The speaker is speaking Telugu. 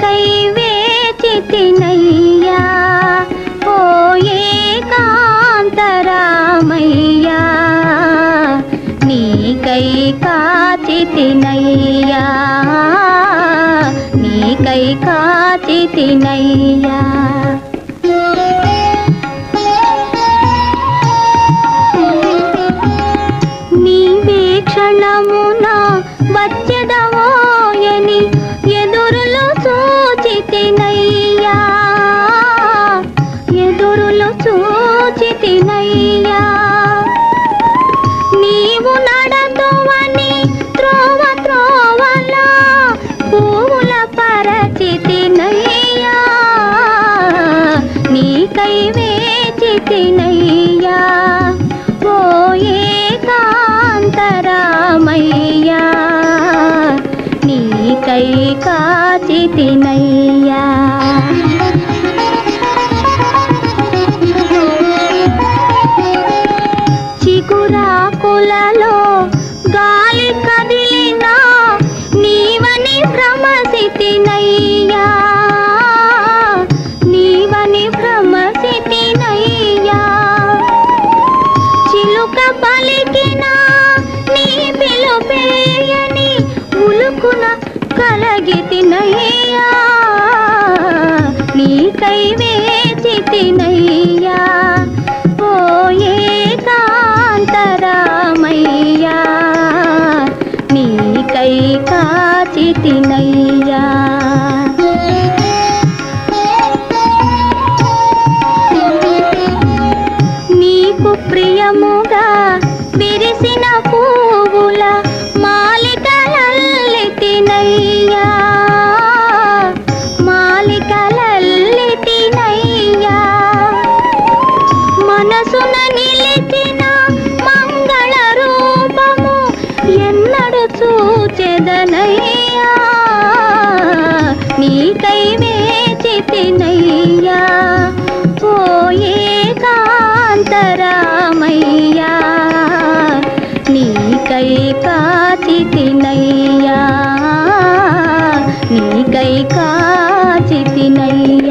కై వేచితినయ్యా. ఓ ఏకాంతరామయ్యా. నీకై కాచితినయ్యా. నీకై కాచితినయ్యా. నీకై వేచితినయ్యా. ఓ ఏకాంతరామయ్యా నీకై కాచితినయ్యా. చిగురాకులలో గాలి కదిలినా నీవని భ్రమసితినయ్యా. కలగి కలగితినయ్యా నీకై వేచితినయ్యా. ఓ ఏకాంతరామయ్యా నీకై కాచి తినయ్యా చేసినయ్యా నీకై వేచితినయ్యా. పోయే కాంతరామయ్యా నీకై కాచితినయ్యా. నీకై కాచితినయ్యా.